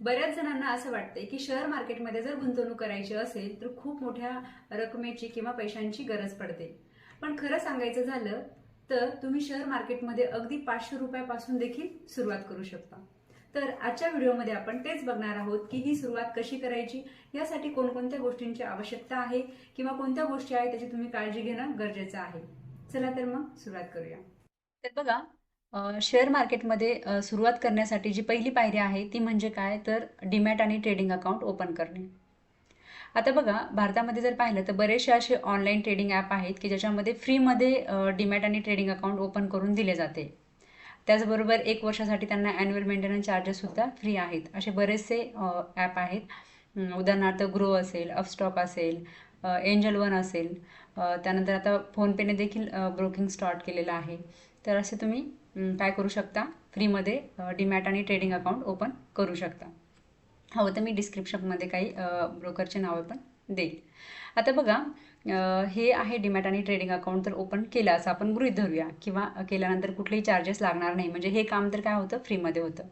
बऱ्याच जणांना असं वाटतंय की शेअर मार्केटमध्ये जर गुंतवणूक करायची असेल तर खूप मोठ्या रकमेची किंवा पैशांची गरज पडते. पण खरं सांगायचं झालं तर तुम्ही शेअर मार्केटमध्ये अगदी पाचशे रुपयापासून देखील सुरुवात करू शकता. तर आजच्या व्हिडिओमध्ये आपण तेच बघणार आहोत की ही सुरुवात कशी करायची यासाठी कोणकोणत्या गोष्टींची आवश्यकता आहे किंवा कोणत्या गोष्टी आहेत त्याची तुम्ही काळजी घेणं गरजेचं आहे. चला तर मग सुरुवात करूया. तर बघा शेअर मार्केटमध्ये सुरुवात करण्यासाठी जी पहिली पायरी आहे ती म्हणजे काय? तर डीमॅट आणि ट्रेडिंग अकाउंट ओपन करणे. आता बघा भारतामध्ये जर पाहिलं तर बरेचसे असे ऑनलाईन ट्रेडिंग ॲप आहेत की ज्याच्यामध्ये फ्रीमध्ये डीमॅट आणि ट्रेडिंग अकाउंट ओपन करून दिले जाते. त्याचबरोबर एक वर्षासाठी त्यांना ॲन्युअल मेंटेनन्स चार्जेससुद्धा फ्री आहेत. असे बरेचसे ॲप आहेत. उदाहरणार्थ ग्रो असेल अपस्टॉप असेल एंजल वन असेल. त्यानंतर आता फोनपेने देखील ब्रोकिंग स्टार्ट केलेलं आहे. तर असे तुम्ही काय करू शकता? फ्रीमध्ये डीमॅट आणि ट्रेडिंग अकाउंट ओपन करू शकता. हवं तर मी डिस्क्रिप्शनमध्ये काही ब्रोकरचे नावं पण देईल. आता बघा हे आहे डीमॅट आणि ट्रेडिंग अकाउंट तर ओपन केलं असं आपण गृहीत धरूया किंवा केल्यानंतर कुठलेही चार्जेस लागणार नाही. म्हणजे हे काम तर काय होतं? फ्रीमध्ये होतं.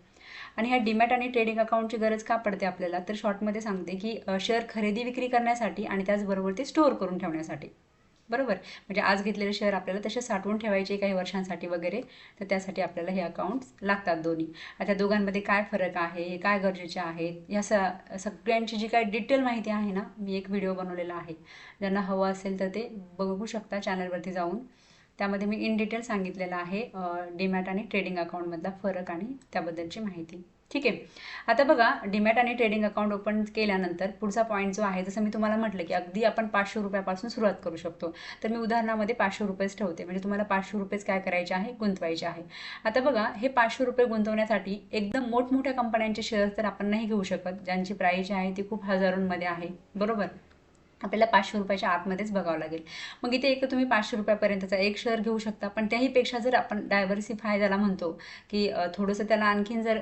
आणि ह्या डिमॅट आणि ट्रेडिंग अकाउंटची गरज का पडते आपल्याला? तर शॉर्टमध्ये सांगते की शेअर खरेदी विक्री करण्यासाठी आणि त्याचबरोबर ते स्टोअर करून ठेवण्यासाठी. बरोबर. म्हणजे आज घेतलेले शेअर आपल्याला तसे साठवून ठेवायचे काही वर्षांसाठी वगैरे. तर त्यासाठी आपल्याला हे अकाउंट्स लागतात दोन्ही. आता दोघांमध्ये काय फरक आहे? काय गरजेचे आहेत? या स सगळ्यांची जी काय डिटेल माहिती आहे ना मी एक व्हिडिओ बनवलेला आहे. ज्यांना हवं असेल तर ते बघू शकता चॅनलवरती जाऊन. त्यामध्ये मी इन डिटेल सांगितलेलं आहे डीमॅट आणि ट्रेडिंग अकाउंटमधला फरक आणि त्याबद्दलची माहिती. ठीक आहे. आता बघा डीमॅट आणि ट्रेडिंग अकाउंट ओपन केल्यानंतर पुढचा पॉईंट जो आहे जसं मी तुम्हाला म्हटलं की अगदी आपण पाचशे रुपयापासून सुरुवात करू शकतो. तर मी उदाहरणामध्ये पाचशे रुपयेच ठेवते. म्हणजे तुम्हाला पाचशे रुपयेच काय करायचे आहे? गुंतवायचे आहे. आता बघा हे पाचशे रुपये गुंतवण्यासाठी एकदम मोठमोठ्या कंपन्यांचे शेअर्स तर आपण नाही घेऊ शकत. ज्यांची प्राईज आहे ती खूप हजारोंमध्ये आहे. बरोबर? आपल्याला पाचशे रुपयाच्या आतमध्येच बघावं लागेल. मग इथे एक तर तुम्ही पाचशे रुपयापर्यंतचा एक शेअर घेऊ शकता. पण त्याहीपेक्षा जर आपण डायव्हर्सिफाय ज्याला म्हणतो की थोडंसं त्याला आणखीन जर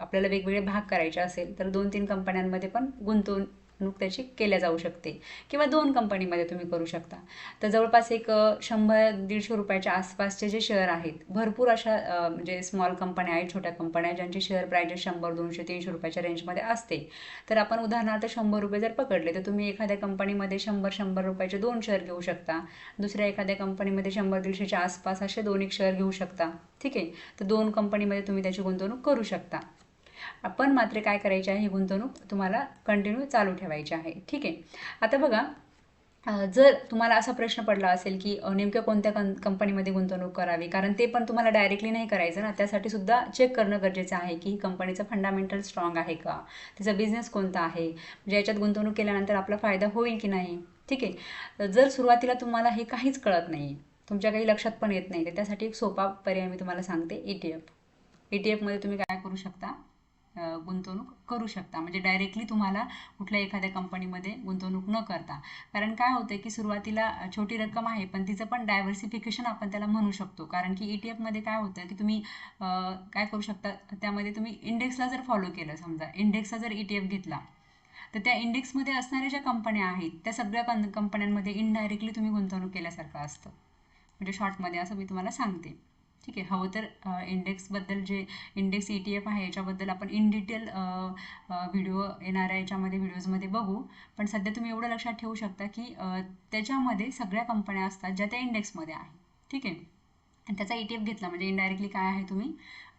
आपल्याला वेगवेगळे भाग करायचे असेल तर दोन तीन कंपन्यांमध्ये पण गुंतवून गुंतवणूक त्याची केल्या जाऊ शकते. किंवा दोन कंपनीमध्ये तुम्ही करू शकता. तर जवळपास एक शंभर दीडशे रुपयाच्या आसपासचे जे शेअर आहेत भरपूर अशा म्हणजे स्मॉल कंपन्या आहेत छोट्या कंपन्या आहेत, ज्यांची शेअर प्राइजेस शंभर दोनशे तीनशे रुपयाच्या रेंजमध्ये असते. तर आपण उदाहरणार्थ शंभर रुपये जर पकडले तर तुम्ही एखाद्या कंपनीमध्ये शंभर शंभर रुपयाचे दोन शेअर घेऊ शकता. दुसऱ्या एखाद्या कंपनीमध्ये शंभर दीडशेच्या आसपास असे दोन एक शेअर घेऊ शकता. ठीक आहे? तर दोन कंपनीमध्ये तुम्ही त्याची गुंतवणूक करू शकता. आपण मात्र काय करायचे आहे? ही गुंतवणूक तुम्हाला कंटिन्यू चालू ठेवायची आहे. ठीक आहे? आता बघा जर तुम्हाला असा प्रश्न पडला असेल की नेमक्या कोणत्या कं कंपनीमध्ये गुंतवणूक करावी? कारण ते पण तुम्हाला डायरेक्टली नाही करायचं ना. त्यासाठी सुद्धा चेक करणं गरजेचं आहे की ही कंपनीचं फंडामेंटल स्ट्रॉंग आहे का? तिचा बिझनेस कोणता आहे? म्हणजे याच्यात गुंतवणूक केल्यानंतर आपला फायदा होईल की नाही? ठीक आहे? जर सुरुवातीला तुम्हाला हे काहीच कळत नाही तुमच्या काही लक्षात पण येत नाही तर त्यासाठी एक सोपा पर्याय मी तुम्हाला सांगते E T F E T एफमध्ये तुम्ही काय करू शकता? गुंतवणूक करू शकता. म्हणजे डायरेक्टली तुम्हाला कुठल्या एखाद्या कंपनीमध्ये गुंतवणूक न करता. कारण काय होतं की सुरुवातीला छोटी रक्कम आहे पण तिचं पण डायव्हर्सिफिकेशन आपण त्याला म्हणू शकतो. कारण की ई टी एफमध्ये काय होतं की तुम्ही काय करू शकता त्यामध्ये तुम्ही इंडेक्सला जर फॉलो केलं समजा इंडेक्सचा जर ई टी एफ घेतला तर त्या इंडेक्समध्ये असणाऱ्या ज्या कंपन्या आहेत त्या सगळ्या कं कंपन्यांमध्ये इनडायरेक्टली तुम्ही गुंतवणूक केल्यासारखं असतं. म्हणजे शॉर्टमध्ये असं मी तुम्हाला सांगते. ठीक आहे. हवं तर इंडेक्सबद्दल जे इंडेक्स ई टी एफ आहे याच्याबद्दल आपण इन डिटेल व्हिडिओ येणाऱ्या याच्यामध्ये व्हिडिओजमध्ये बघू. पण सध्या तुम्ही एवढं लक्षात ठेवू शकता की त्याच्यामध्ये सगळ्या कंपन्या असतात ज्या त्या इंडेक्समध्ये आहे. ठीक आहे? आणि त्याचा ई टी एफ घेतला म्हणजे इनडायरेक्टली काय आहे तुम्ही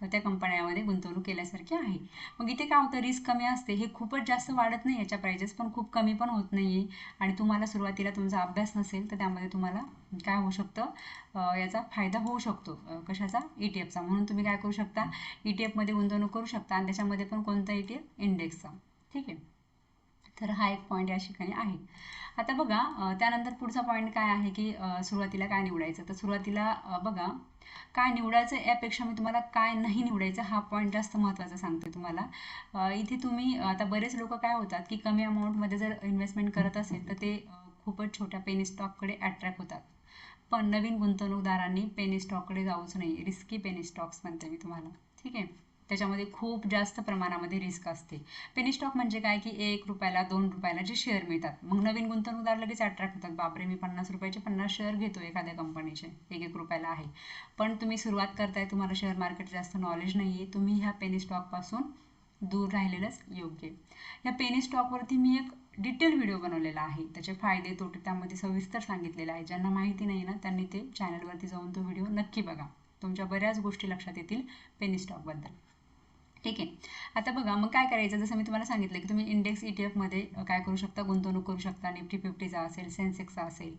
त्या कंपन्यामध्ये गुंतवणूक केल्यासारखी आहे. मग इथे काय होतं रिस्क कमी असते. हे खूपच जास्त वाढत नाही याच्या प्राइजेस पण खूप कमी पण होत नाही आहे आणि तुम्हाला सुरुवातीला तुमचा अभ्यास नसेल तर त्यामध्ये तुम्हाला काय होऊ शकतं याचा फायदा होऊ शकतो कशाचा? ई टी एफचा म्हणून तुम्ही काय करू शकता ई टी एफमध्ये गुंतवणूक करू शकता. आणि त्याच्यामध्ये पण कोणता ई टी एफ इंडेक्सचा ठीक आहे? तर हा एक पॉईंट या ठिकाणी आहे. आता बघा त्यानंतर पुढचा पॉईंट काय आहे की सुरुवातीला काय निवडायचं? तर सुरुवातीला बघा काय निवडायचं यापेक्षा मी तुम्हाला काय नाही निवडायचं हा पॉईंट जास्त महत्त्वाचा सांगते तुम्हाला. इथे तुम्ही आता बरेच लोक काय होतात की कमी अमाऊंटमध्ये जर इन्व्हेस्टमेंट करत असेल तर ते खूपच छोट्या पेनी स्टॉककडे अट्रॅक्ट होतात. पण नवीन गुंतवणूकदारांनी पेनी स्टॉककडे जाऊच नाही रिस्की पेनी स्टॉक्स म्हणते मी तुम्हाला. ठीक आहे? त्याच्यामध्ये खूप जास्त प्रमाणामध्ये रिस्क असते. पेनी स्टॉक म्हणजे काय? की एक रुपयाला दोन रुपयाला जे शेअर मिळतात. मग नवीन गुंतवणूकदार लगेच अट्रॅक्ट होतात. बापरे मी पन्नास रुपयाचे पन्नास शेअर घेतो एखाद्या कंपनीचे एक एक रुपयाला आहे. पण तुम्ही सुरुवात करताय तुम्हाला शेअर मार्केट जास्त नॉलेज नाही आहे तुम्ही ह्या पेनी स्टॉकपासून दूर राहिलेलंच योग्य या पेनी स्टॉकवरती मी एक डिटेल व्हिडिओ बनवलेला आहे. त्याचे फायदे तोटे त्यामध्ये सविस्तर सांगितलेले आहे. ज्यांना माहिती नाही ना त्यांनी ते चॅनलवरती जाऊन तो व्हिडिओ नक्की बघा. तुमच्या बऱ्याच गोष्टी लक्षात येतील पेनी स्टॉकबद्दल ठीक आहे. आता बघा मग काय करायचं? जसं मी तुम्हाला सांगितलं की तुम्ही इंडेक्स ई टी एफमध्ये काय करू शकता? गुंतवणूक करू शकता. निफ्टी फिफ्टीचा असेल सेन्सेक्सचा असेल.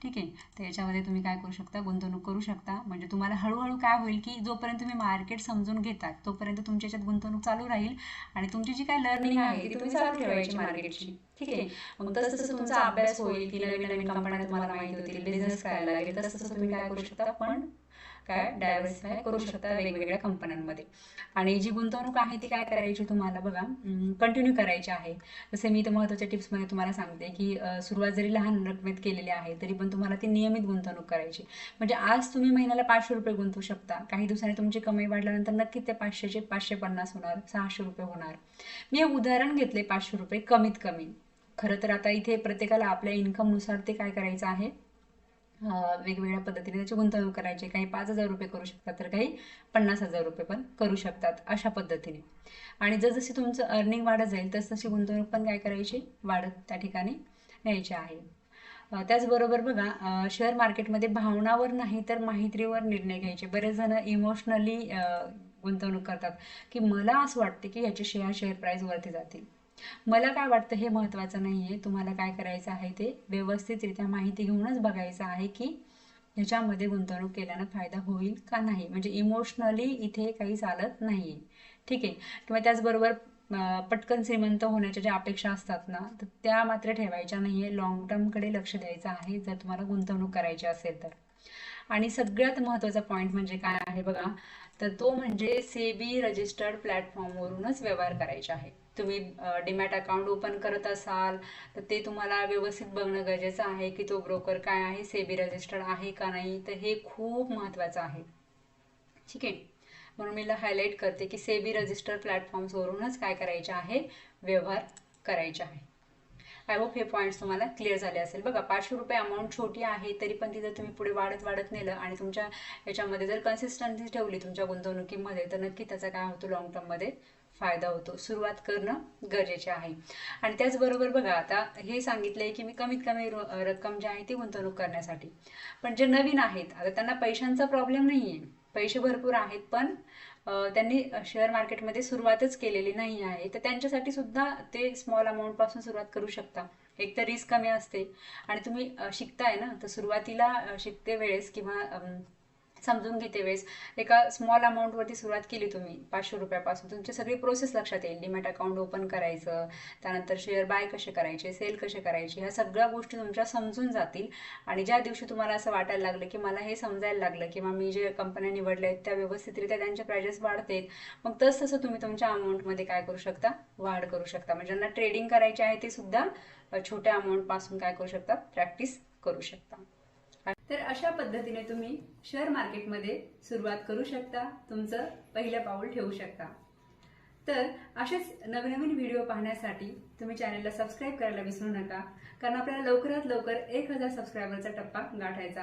ठीक आहे? तर याच्यामध्ये तुम्ही काय करू शकता? गुंतवणूक करू शकता. म्हणजे तुम्हाला हळूहळू काय होईल की जोपर्यंत तुम्ही मार्केट समजून घेतात तोपर्यंत तुमच्या याच्यात गुंतवणूक चालू राहील आणि तुमची जी काय लर्निंग आहे ती तुम्ही चालू ठेवायची मार्केटची ठीक आहे? मग तसं तसं तुमचा अभ्यास होईल की नवीन नवीन कंपन्या तुम्हाला माहिती होतील बिझनेस करायला लागेल तसं तसं तुम्ही काय करू शकता? पण काय डायव्हर्सिफाय करू शकता वेगवेगळ्या कंपन्यांमध्ये आणि जी गुंतवणूक आहे ती काय करायची तुम्हाला बघा कंटिन्यू करायची आहे. जसे मी तर महत्त्वाच्या टिप्समध्ये तुम्हाला सांगते की सुरुवात जरी लहान रकमेत केलेली आहे तरी पण तुम्हाला ती नियमित गुंतवणूक करायची. म्हणजे आज तुम्ही महिन्याला पाचशे रुपये गुंतवू शकता. काही दिवसांनी तुमची कमाई वाढल्यानंतर नक्की ते पाचशेचे पाचशे पन्नास होणार सहाशे रुपये होणार. मी एक उदाहरण घेतले पाचशे रुपये कमीत कमी. खरं तर आता इथे प्रत्येकाला आपल्या इन्कमनुसार ते काय करायचं आहे? वेगवेगळ्या पद्धतीने त्याची गुंतवणूक करायची. काही पाच हजार रुपये करू शकतात तर काही पन्नास हजार रुपये पण करू शकतात अशा पद्धतीने. आणि जसजशी तुमचं अर्निंग वाढत जाईल तसतशी गुंतवणूक पण काय करायची? वाढत त्या ठिकाणी न्यायची आहे. त्याचबरोबर बघा शेअर मार्केटमध्ये भावनावर नाही तर माहितीवर निर्णय घ्यायचे. बरेच जण इमोशनली गुंतवणूक करतात. की मला असं वाटते की ह्याचे शेअर शेअर प्राईस वरती जातील. मला काय वाटतं हे महत्त्वाचं नाही आहे तुम्हाला काय करायचं आहे ते व्यवस्थितरित्या माहिती घेऊनच बघायचं आहे की ह्याच्यामध्ये गुंतवणूक केल्यानं फायदा होईल का नाही. म्हणजे इमोशनली इथे काही चालत नाही आहे ठीक आहे? किंवा त्याचबरोबर पटकन श्रीमंत होण्याच्या ज्या अपेक्षा असतात ना तर त्या मात्र ठेवायच्या नाही आहे लॉंग टर्मकडे लक्ष द्यायचं आहे जर तुम्हाला गुंतवणूक करायची असेल तर. आणि सगळ्यात महत्त्वाचा पॉईंट म्हणजे काय आहे बघा तर तो म्हणजे सेबी रजिस्टर्ड प्लॅटफॉर्मवरूनच व्यवहार करायचा आहे. तुम्ही डिमॅट अकाउंट ओपन करत असाल तर ते तुम्हाला व्यवस्थित बघणं गरजेचं आहे की तो ब्रोकर काय आहे सेबी रजिस्टर्ड आहे का नाही तर हे खूप महत्त्वाचं आहे. ठीक आहे? म्हणून मी हायलाईट करते की सेबी रजिस्टर प्लॅटफॉर्म्सवरूनच काय करायचे आहे व्यवहार करायचे आहे. आय होप हे पॉईंट्स तुम्हाला क्लिअर झाले असेल. बघा पाचशे रुपये अमाऊंट छोटी आहे तरी पण ती जर तुम्ही पुढे वाढत वाढत नेलं आणि तुमच्या याच्यामध्ये जर कन्सिस्टन्सी ठेवली तुमच्या गुंतवणुकीमध्ये तर नक्की त्याचा काय होतो लॉंग टर्ममध्ये फायदा होतो. सुरुवात करणं गरजेचे आहे. आणि त्याचबरोबर बघा आता हे सांगितलं आहे की मी कमीत कमी रक्कम जी आहे ती गुंतवणूक करण्यासाठी. पण जे नवीन आहेत आता त्यांना पैशांचा प्रॉब्लेम नाही आहे पैसे भरपूर आहेत पण त्यांनी शेअर मार्केटमध्ये सुरुवातच केलेली नाही आहे. तर त्यांच्यासाठी सुद्धा ते स्मॉल अमाऊंटपासून सुरुवात करू शकता. एक तर रिस्क कमी असते. आणि तुम्ही शिकताय ना तर सुरुवातीला शिकते वेळेस किंवा समजून घेते वेळेस. एका स्मॉल अमाऊंटवरती सुरुवात केली तुम्ही पाचशे रुपयापासून. तुमची सगळी प्रोसेस लक्षात येईल. डिमॅट अकाउंट ओपन करायचं त्यानंतर शेअर बाय कसे करायचे सेल कसे करायचे ह्या सगळ्या गोष्टी तुमच्या समजून जातील. आणि ज्या दिवशी तुम्हाला असं वाटायला लागलं की मला हे समजायला लागलं किंवा मी जे कंपन्या निवडल्या आहेत त्या व्यवस्थितरित्या त्यांचे प्राइजेस वाढतेत मग तस तसं तुम्ही तुमच्या अमाऊंटमध्ये काय करू शकता? वाढ करू शकता. म्हणजे ज्यांना ट्रेडिंग करायचे आहे ते सुद्धा छोट्या अमाऊंटपासून काय करू शकता? प्रॅक्टिस करू शकता. तर अशा पद्धतीने तुम्ही शेअर मार्केटमध्ये सुरुवात करू शकता. तुमचं पहिलं पाऊल ठेवू शकता. तर असेच नवीन नवीन व्हिडिओ पाहण्यासाठी तुम्ही चॅनलला सबस्क्राईब करायला विसरू नका. कारण आपल्याला लवकरात लवकर एक हजार सबस्क्रायबरचा टप्पा गाठायचा